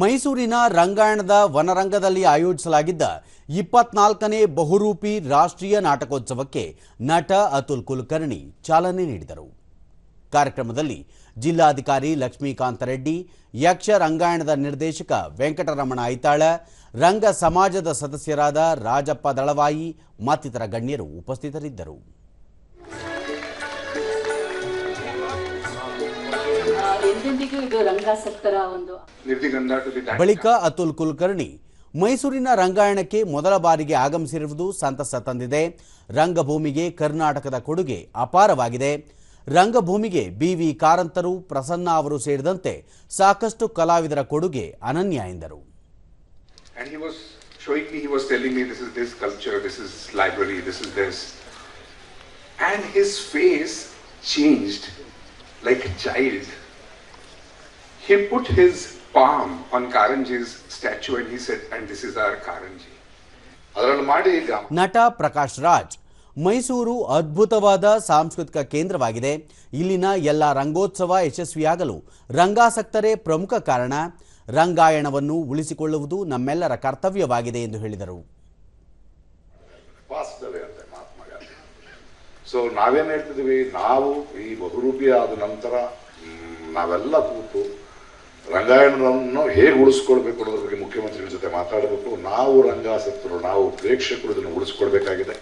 ಮೈಸೂರಿನ ರಂಗಾಯಣದ ವನರಂಗದಲ್ಲಿ ಆಯೋಜಿಸಲಾಗಿದ್ದ ಇಪ್ಪತ್ನಾಲ್ಕನೇ ಬಹುರೂಪಿ ರಾಷ್ಟ್ರೀಯ ನಾಟಕೋತ್ಸವಕ್ಕೆ ನಟ ಅತುಲ್ ಕುಲಕರ್ಣಿ ಚಾಲನೆ ನೀಡಿದರು. ಕಾರ್ಯಕ್ರಮದಲ್ಲಿ ಜಿಲ್ಲಾಧಿಕಾರಿ ಲಕ್ಷ್ಮೀಕಾಂತ ರೆಡ್ಡಿ, ಯಕ್ಷ ರಂಗಾಯಣದ ನಿರ್ದೇಶಕ ವೆಂಕಟರಮಣ ಐತಾಳ, ರಂಗ ಸಮಾಜದ ಸದಸ್ಯರಾದ ರಾಜಪ್ಪ ದಳವಾಯಿ ಮತ್ತಿತರ ಗಣ್ಯರು ಉಪಸ್ಥಿತರಿದ್ದರು. ಬಳಿಕ ಅತುಲ್ ಕುಲಕರ್ಣಿ ಮೈಸೂರಿನ ರಂಗಾಯಣಕ್ಕೆ ಮೊದಲ ಬಾರಿಗೆ ಆಗಮಿಸಿರುವುದು ಸಂತಸ ತಂದಿದೆ. ರಂಗಭೂಮಿಗೆ ಕರ್ನಾಟಕದ ಕೊಡುಗೆ ಅಪಾರವಾಗಿದೆ. ರಂಗಭೂಮಿಗೆ ಬಿವಿ ಕಾರಂತರು ಪ್ರಸನ್ನ ಅವರು ಸೇರಿದಂತೆ ಸಾಕಷ್ಟು ಕಲಾವಿದರ ಕೊಡುಗೆ ಅನನ್ಯ ಎಂದರು. And he was showing me, he was telling me, this is this culture, this is library, this is this. And his face changed like a child. He put his palm on Karanji's statue and he said, and this is our Karanji. ಅದರಲ್ಲಿ ಮಾಡಿ ಈಗ ನಟ ಪ್ರಕಾಶ್ ರಾಜ್ ಮೈಸೂರು ಅದ್ಭುತವಾದ ಸಾಂಸ್ಕೃತಿಕ ಕೇಂದ್ರವಾಗಿದೆ. ಇಲ್ಲಿನ ಎಲ್ಲ ರಂಗೋತ್ಸವ ಯಶಸ್ವಿಯಾಗಲು ರಂಗಾಸಕ್ತರೇ ಪ್ರಮುಖ ಕಾರಣ. ರಂಗಾಯಣವನ್ನು ಉಳಿಸಿಕೊಳ್ಳುವುದು ನಮ್ಮೆಲ್ಲರ ಕರ್ತವ್ಯವಾಗಿದೆ ಎಂದು ಹೇಳಿದರು. ಸೊ ನಾವೇನು ಹೇಳ್ತಿದ್ವಿ ನಾವು ಈ ಬಹುರೂಪಿ ಆದ ನಂತರ ನಾವೆಲ್ಲ ಕೂತು ರಂಗಾಯಣವನ್ನು ಹೇಗೆ ಉಳಿಸ್ಕೊಳ್ಬೇಕು ಅನ್ನೋದ್ರ ಬಗ್ಗೆ ಮುಖ್ಯಮಂತ್ರಿಗಳ ಜೊತೆ ಮಾತಾಡಬೇಕು. ನಾವು ರಂಗಾಸಕ್ತರು ನಾವು ಪ್ರೇಕ್ಷಕರು ಇದನ್ನು ಉಳಿಸ್ಕೊಳ್ಬೇಕಾಗಿದೆ.